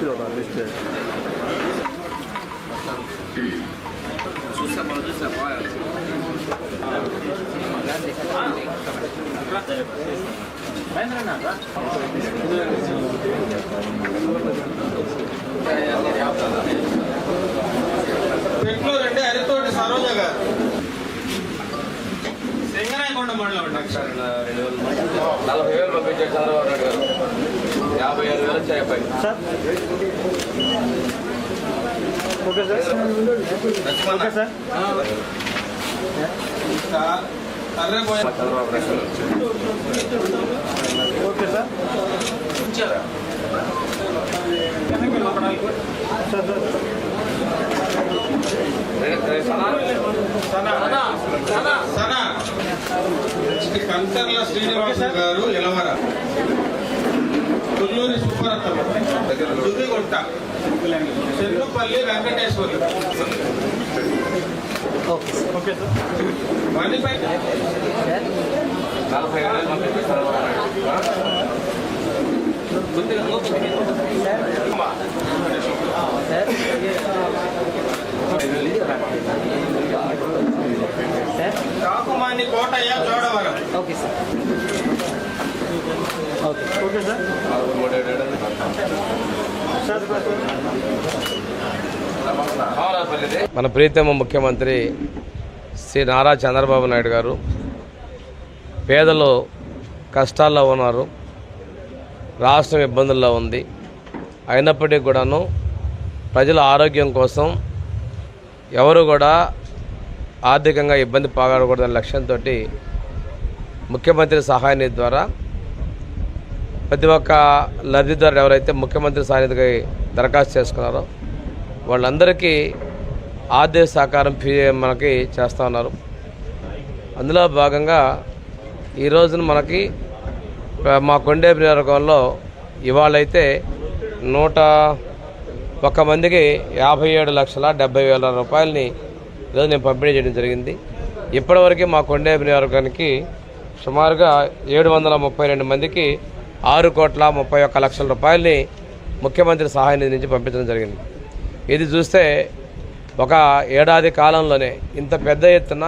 చూడ లిస్ట్ పెట్లో రెండు అరితోటి సరోజ గారు సింగరాయకొండ మండలం అండి నలభై వేలు పంపించారు చంద్రబాబు నాయుడు గారు. యాభై వేలు okay sir. Okay sir. Okay sir. Sir Kancharla Srinivasa గారు ఎలవర కొల్లూరి సుబ్బరత్నం దుర్రిగుంట చెన్నుపల్లి వెంకటేశ్వరి ఓకే సార్ మణిపై నలభై వేలు పంపించాడు Chandrababu Naidu Kakumani Kotaiah Jodavaram okay sir okay okay sir. మన ప్రీతమ ముఖ్యమంత్రి శ్రీ నారా చంద్రబాబు నాయుడు గారు పేదలు కష్టాల్లో ఉన్నారు రాష్ట్రం ఇబ్బందుల్లో ఉంది. అయినప్పటికీ కూడాను ప్రజల ఆరోగ్యం కోసం ఎవరు కూడా ఆర్థికంగా ఇబ్బంది పాగకూడదనే లక్ష్యంతో ముఖ్యమంత్రి సహాయ నిధి ద్వారా ప్రతి ఒక్క లబ్ధిదారుడు ఎవరైతే ముఖ్యమంత్రి సహాయ దరఖాస్తు చేసుకున్నారో వాళ్ళందరికీ ఆర్థిక సహకారం ఫీ మనకి చేస్తూ ఉన్నారు. అందులో భాగంగా ఈ రోజున మనకి మా కొండే నియోజకవర్గంలో ఇవాళైతే నూట ఒక్క మందికి యాభై ఏడు లక్షల డెబ్బై వేల రూపాయలని ఈరోజు నేను పంపిణీ చేయడం జరిగింది. ఇప్పటివరకు మా కొండే నియోజకవర్గానికి సుమారుగా ఏడు వందల ముప్పై రెండు మందికి ఆరు కోట్ల ముప్పై ఒక్క లక్షల రూపాయలని ముఖ్యమంత్రి సహాయ నిధి నుంచి పంపించడం జరిగింది. ఇది చూస్తే ఒక ఏడాది కాలంలోనే ఇంత పెద్ద ఎత్తున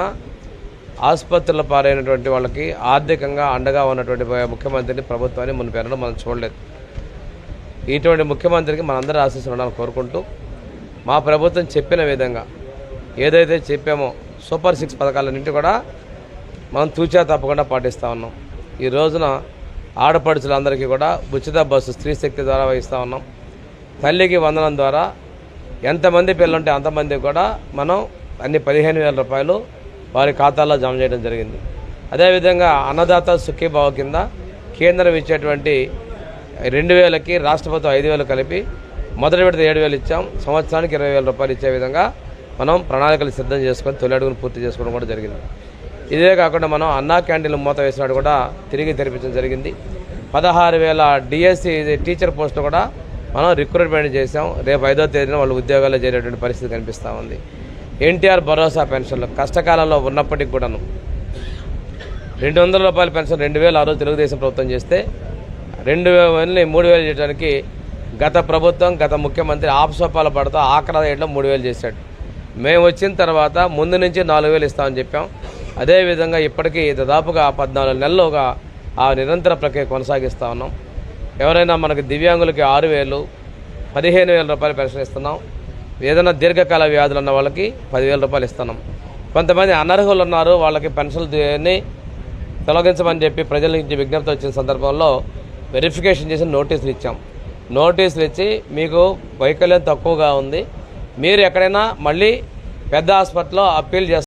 ఆసుపత్రుల పారైనటువంటి వాళ్ళకి ఆర్థికంగా అండగా ఉన్నటువంటి ముఖ్యమంత్రిని ప్రభుత్వాన్ని మునిపెరడం మనం చూడలేదు. ఇటువంటి ముఖ్యమంత్రికి మనందరూ ఆశీస్సులు ఉండాలని కోరుకుంటూ మా ప్రభుత్వం చెప్పిన విధంగా ఏదైతే చెప్పామో సూపర్ సిక్స్ పథకాలన్నింటి కూడా మనం తూచా తప్పకుండా పాటిస్తూ ఉన్నాం. ఈ రోజున ఆడపడుచులందరికీ కూడా ఉచిత బస్సు స్త్రీ శక్తి ద్వారా ఇస్తూ ఉన్నాం. తల్లికి వందనం ద్వారా ఎంతమంది పిల్లలుంటే అంతమందికి కూడా మనం అన్ని పదిహేను వేల రూపాయలు వారి ఖాతాల్లో జమ చేయడం జరిగింది. అదేవిధంగా అన్నదాత సుఖీభావ కింద కేంద్రం ఇచ్చేటువంటి రెండు వేలకి రాష్ట్ర ప్రభుత్వం ఐదు వేలు కలిపి మొదటి విడత ఏడు వేలు ఇచ్చాం. సంవత్సరానికి ఇరవై వేల రూపాయలు ఇచ్చే విధంగా మనం ప్రణాళికలు సిద్ధం చేసుకొని తొలి అడుగును పూర్తి చేసుకోవడం కూడా జరిగింది. ఇదే కాకుండా మనం అన్నా క్యాంటీన్లు మూత వేసినట్టు కూడా తిరిగి తెరిపించడం జరిగింది. పదహారు వేల డిఎస్సి టీచర్ పోస్టులు కూడా మనం రిక్రూట్మెంట్ చేసాం రేపు ఐదో తేదీన వాళ్ళు ఉద్యోగాల్లో చేరేటువంటి పరిస్థితి కనిపిస్తూ ఉంది. ఎన్టీఆర్ భరోసా పెన్షన్లు కష్టకాలంలో ఉన్నప్పటికి కూడాను రెండు వందల రూపాయల పెన్షన్ రెండు వేలు ఆ రోజు తెలుగుదేశం ప్రభుత్వం చేస్తే రెండు వేలని మూడు వేలు చేయడానికి గత ప్రభుత్వం గత ముఖ్యమంత్రి ఆపసోపాల పడుతూ ఆఖరా ఏట్లో మూడు వేలు చేశాడు. మేము వచ్చిన తర్వాత ముందు నుంచి నాలుగు వేలు ఇస్తామని చెప్పాం. అదేవిధంగా ఇప్పటికీ దాదాపుగా పద్నాలుగు నెలలుగా ఆ నిరంతర ప్రక్రియ కొనసాగిస్తూ ఉన్నాం. ఎవరైనా మనకి దివ్యాంగులకి ఆరు వేలు పదిహేను వేల రూపాయలు పెన్షన్ ఇస్తున్నాం. ఏదైనా దీర్ఘకాల వ్యాధులు ఉన్న వాళ్ళకి పదివేల రూపాయలు ఇస్తున్నాం. కొంతమంది అనర్హులు ఉన్నారు వాళ్ళకి పెన్షన్లు తొలగించమని చెప్పి ప్రజల నుంచి విజ్ఞప్తి వచ్చిన సందర్భంలో వెరిఫికేషన్ చేసి నోటీసులు ఇచ్చాం. నోటీసులు ఇచ్చి మీకు వైకల్యం తక్కువగా ఉంది. మీరు ఎక్కడైనా మళ్ళీ పెద్ద హాస్పిటల్లో అప్పీల్ చేస్తారు